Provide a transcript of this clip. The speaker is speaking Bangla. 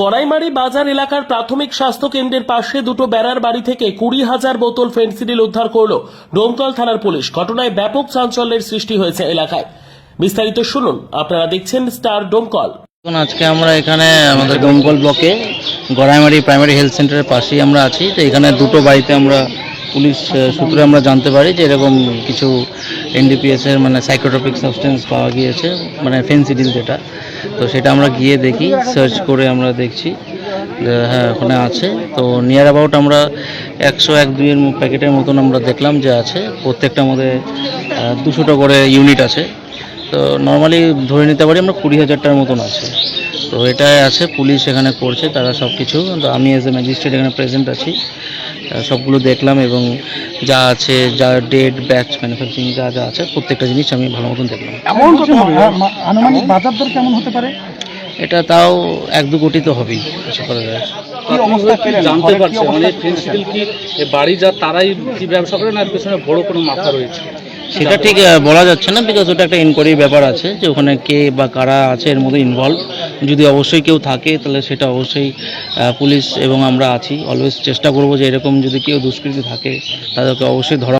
গড়াইমারি বাজার এলাকার প্রাথমিক স্বাস্থ্য কেন্দ্রের পাশে দুটো বেড়ার বাড়ি থেকে কুড়ি হাজার বোতল ফেন্সিডিল উদ্ধার করল ডোমকল থানার পুলিশ। ঘটনায় ব্যাপক চাঞ্চল্যের সৃষ্টি হয়েছে এলাকায়। বিস্তারিত শুনুন, আপনারা দেখছেন স্টার ডোমকল। আজকে আমরা এখানে আমাদের ডোমকল ব্লকে গড়াইমারি প্রাইমারি হেলথ সেন্টারের পাশেই আমরা আছি। তো এখানে দুটো বাড়িতে আমরা পুলিশ সূত্রে আমরা জানতে পারি যে এরকম কিছু এনডিপিএসের মানে সাইকোট্রপিক সাবস্টেন্স পাওয়া গিয়েছে মানে ফেন্সিডিল যেটা। তো সেটা আমরা গিয়ে দেখি সার্চ করে আমরা দেখছি হ্যাঁ ওখানে আছে। তো নিয়ার অ্যাবাউট আমরা একশো এক দুইয়ের প্যাকেটের মতন আমরা দেখলাম যে আছে। প্রত্যেকটা আমাদের দুশোটা করে ইউনিট আছে। তো নর্মালি ধরে নিতে পারি আমরা কুড়ি হাজারটার মতন আছে। তো এটাই আছে পুলিশ এখানে করছে তারা সব কিছু তো আমি এজ এ ম্যাজিস্ট্রেট এখানে প্রেজেন্ট আছি। সবগুলো দেখলাম এবং যা আছে যা ডেট ব্যাচ ম্যানুফ্যাকচারিং যা যা আছে প্রত্যেকটা জিনিস আমি ভালো মতন দেখলাম। আনুমানিক বাজার দর কেমন হতে পারে? এটা তাও এক দু কোটি তো হবেই আশা করা যায়। জানতে পারছে মানে ফেন্সিডিল কি বাড়ি যা তারাই কি ব্যবসা করে না পেছনে বড় কোনো মাথা রয়েছে? সেটা ঠিক বলা যাচ্ছে না বিকজ ওটা একটা ইনকোয়ারি ব্যাপার আছে যে ওখানে কে বা কারা আছে এর মধ্যে ইনভলভ যদি অবশ্যই কেউ থাকে, তাহলে সেটা অবশ্যই পুলিশ এবং আমরা আছি। অলওয়েজ চেষ্টা করব যে এরকম যদি কেউ দুষ্কৃতী থাকে, তাদেরকে অবশ্যই ধরা